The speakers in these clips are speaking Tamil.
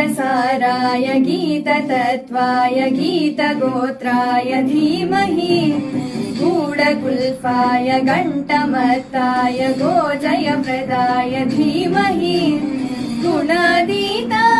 गीतसाराय गीततत्त्वाय गीतगोत्राय धीमहि गूढकुल्पाय घण्टमत्ताय गोजयप्रदाय धीमहि गुणातीताय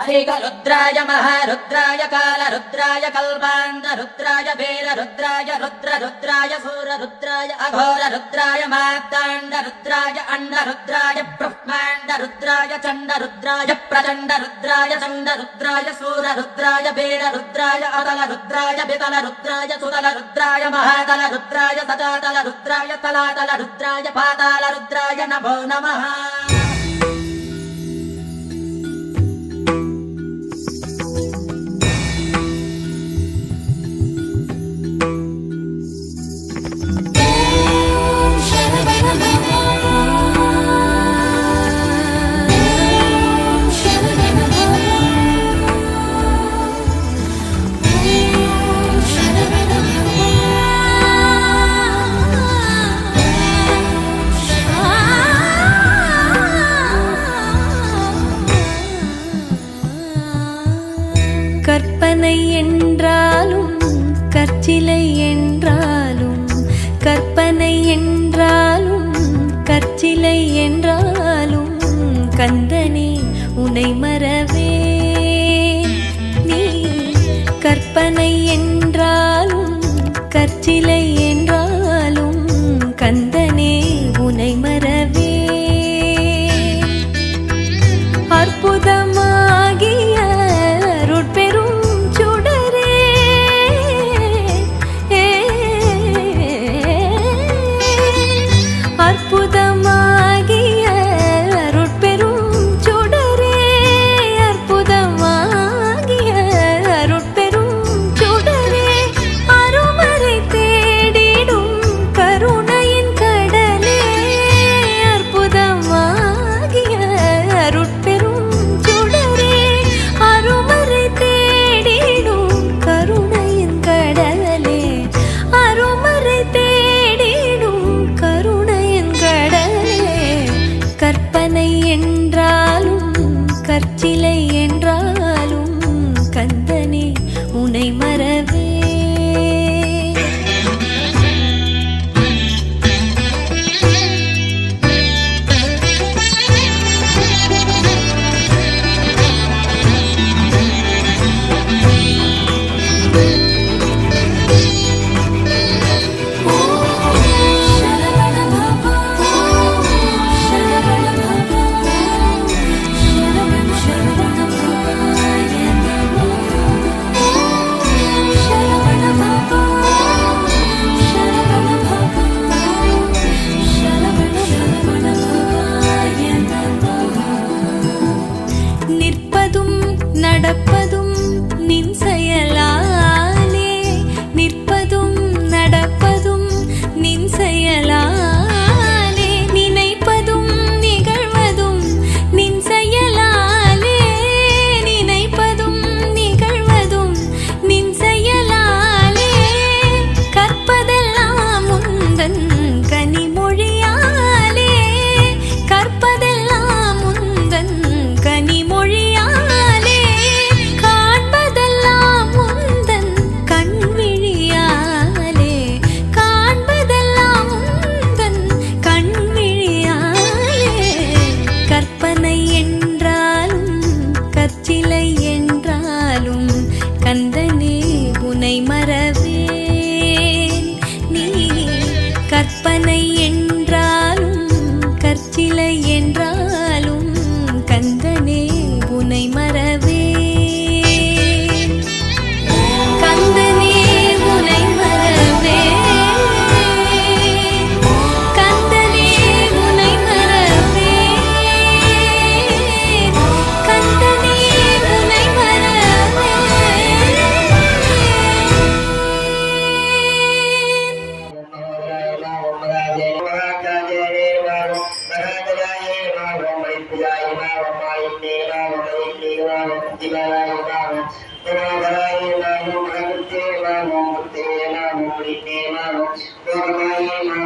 हरिकरुद्राय महारुद्राय कालरुद्राय कल्पान्तरुद्राय वीररुद्राय रुद्ररुद्राय सूररुद्राय अघोररुद्राय मार्ताण्डरुद्राय अण्डरुद्राय ब्रह्माण्डरुद्राय चण्डरुद्राय प्रचण्डरुद्राय चण्डरुद्राय सूररुद्राय वीररुद्राय अतलरुद्राय वितलरुद्राय सुतलरुद्राय महातलरुद्राय सजातलरुद्राय तलातलरुद्राय पातालरुद्राय नमो नमः என்றாலும் கந்தனே உனை மறவே கற்சிலை Thank.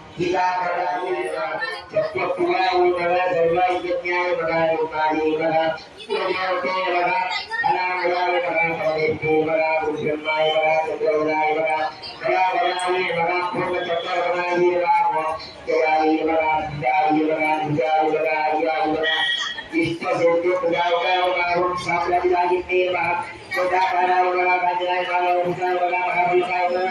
गीला सबको पूरा वो लगा गरबा जितने आगे लगा वो काली लगा सूर्य के लगा अनाम लगा वो लगा सारे के लगा गुलशन माई लगा सबको लगा लगा लगा लगा ये लगा फूल चक्कर लगा ये लगा वो तेरा ये लगा जाली लगा जाली लगा जाली लगा इसको देखो पूजा होगा होगा रूप साफ़ लग जाएगी तेरा तो जा रहा होगा बाज़ार वाला होगा होगा महावीर का होगा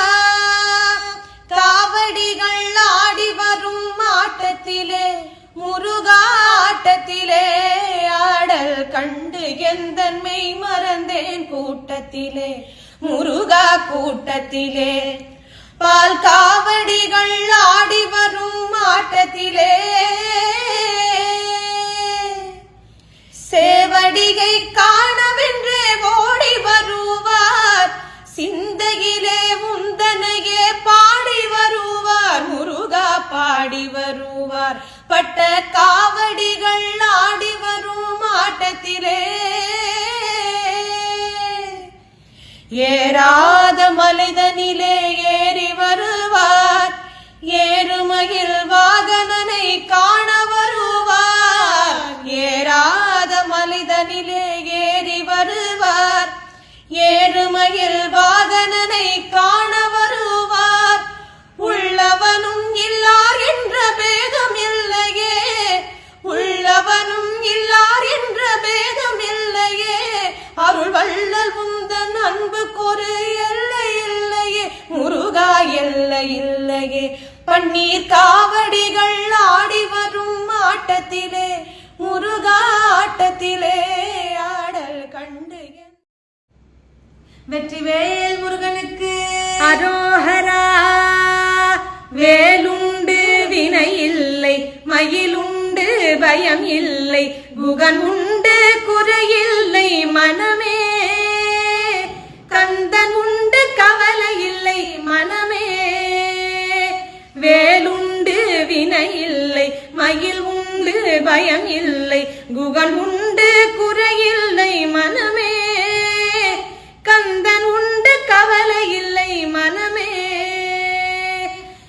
எந்தன்மை மறந்தேன் கூட்டத்திலே? முருகா கூட்டத்திலே. பால் காவடிகள் ஆடி வரும் ஆட்டத்திலே. சேவடிகை காணவென்றே ஓடி வருவார். சிந்தையிலே உந்தனையே பாடி வருவார். முருகா பாடி வருவார். பட்ட கா ஏறாத மலைதனிலே ஏறி வருவார். ஏறுமையில் வாகனனை காண வருவார். ஏறாத மலைதனிலே ஏறி வருவார். ஏறுமையில் வாகனனை காண வருவார். உள்ளவனும் இல்லார் என்ற பேதம் கண்ணீர் காவடிகள் ஆடி வரும் ஆட்டத்திலே முருகா ஆட்டத்திலே ஆடல் கண்டு வெற்றிவேல் முருகனுக்கு அரோஹரா. வேலுண்டு வினை இல்லை மயிலுண்டு பயம் இல்லை குகன் உண்டு குறையில்லை மனமே. கந்தன் உண்டு கவலை இல்லை மனமே. மயில் உண்டு பயம் இல்லை. குகன் உண்டு குறையில்லை மனமே. கந்தன் உண்டு கவலை இல்லை மனமே.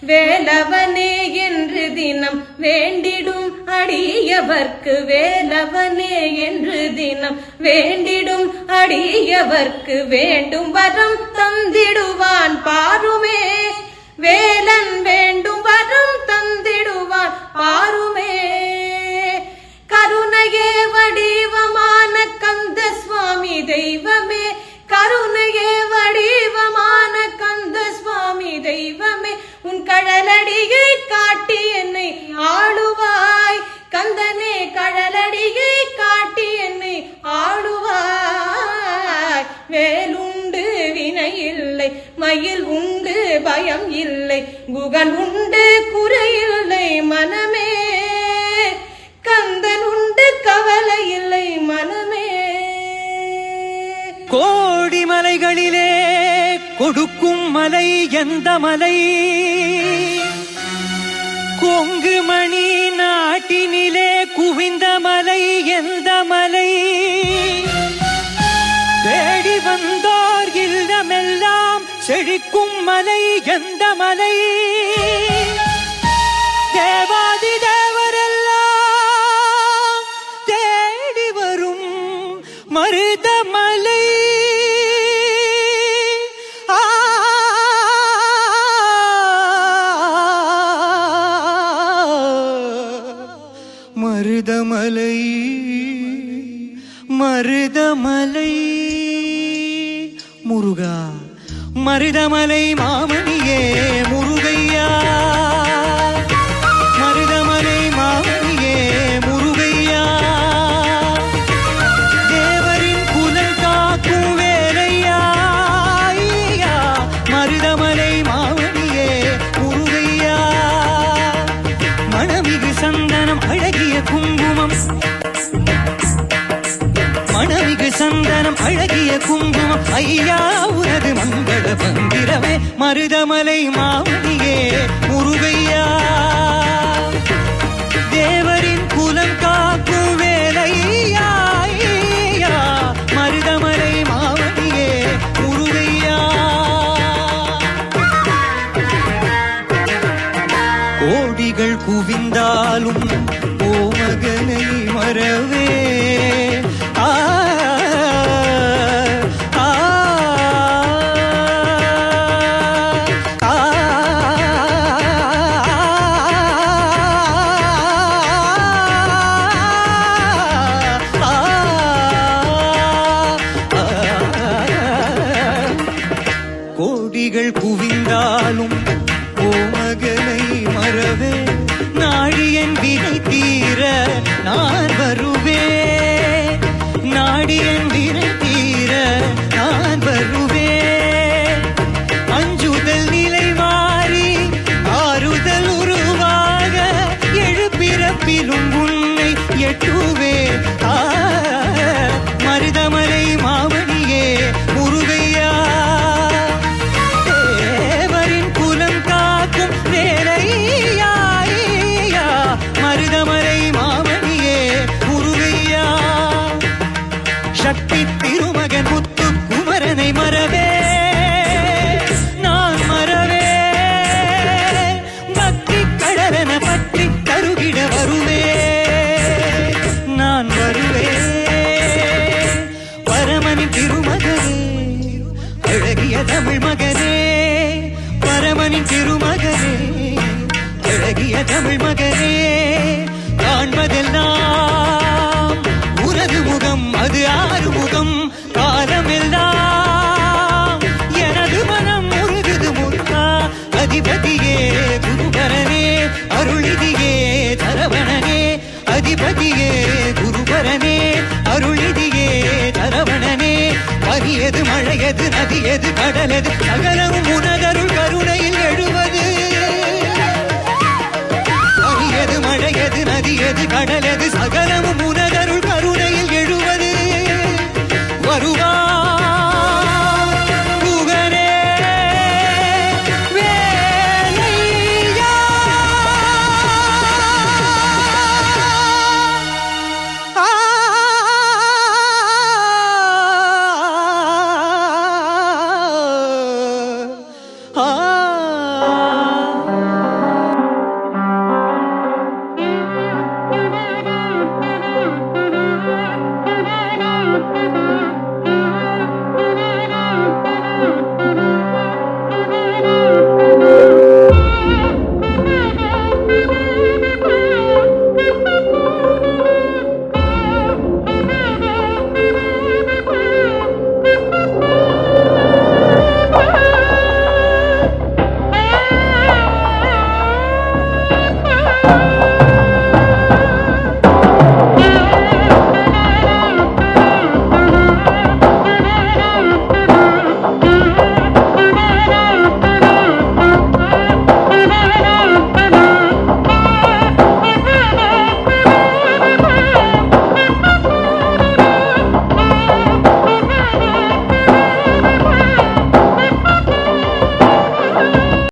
வேலவனே என்று தினம் வேண்டிடும் அடியவர்க்கு வேலவனே என்று தினம் வேண்டிடும் அடியவர்க்கு வேண்டும் வரம் தந்திடுவான் பாருமே. வேலன் வேண்டும் வரம் தந்திடுவார் பாருமே. கருணையே வடிவமான கந்த சுவாமி தெய்வமே. கருணையே வடிவமான கந்த சுவாமி தெய்வமே. உன் கடலடியை காட்டி என்னை பயம் இல்லை. குகன் உண்டு குறையில்லை மனமே. கந்தன் உண்டு கவலை இல்லை மனமே. கோடி மலைகளிலே கொடுக்கும் மலை எந்த மலை? கொங்கு மணி நாட்டினிலே குவிந்த மலை எந்த மலை? செழிக்கும் மலை எந்த மலை? தேவாதி தேவரெல்லாம் தேடி வரும் மருதமலை. ஆ மருதமலை மருதமலை. முருகா. மருதமலை மாமணியே முருகையா. மருதமலை மாமணியே முருகையா. தேவரின் குலன் காக்கும் வேலையா. மருதமலை மாமணியே முருகையா. மணமிகு சந்தனம் அழகிய குங்குமம். சந்தனம் அழகிய குங்குமம். ஐயா உனது மங்கள பந்திரமே மருதமலை மாமணியே முருகையா. தேவரின் குலம் காக்கும் வேலையா மருதமலை மாமணியே முருகையா. கோடிகள் குவிந்தாலும் ஓமகனை மறவே. மறவே நாடியன் வினை இனிய தமிழ் மகனே காண்பதெல்லாம் உனது முகம் அது ஆறு முகம் காலமெல்லாம் எனது மனம் முருகுது முத்தா அதிபதியே குருபரனே அருளிதியே தரவணனே அதிபதியே குருபரனே அருளிதியே தரவணனே பனியது மழையது நதியது கடலது சகலமும் உனதருள்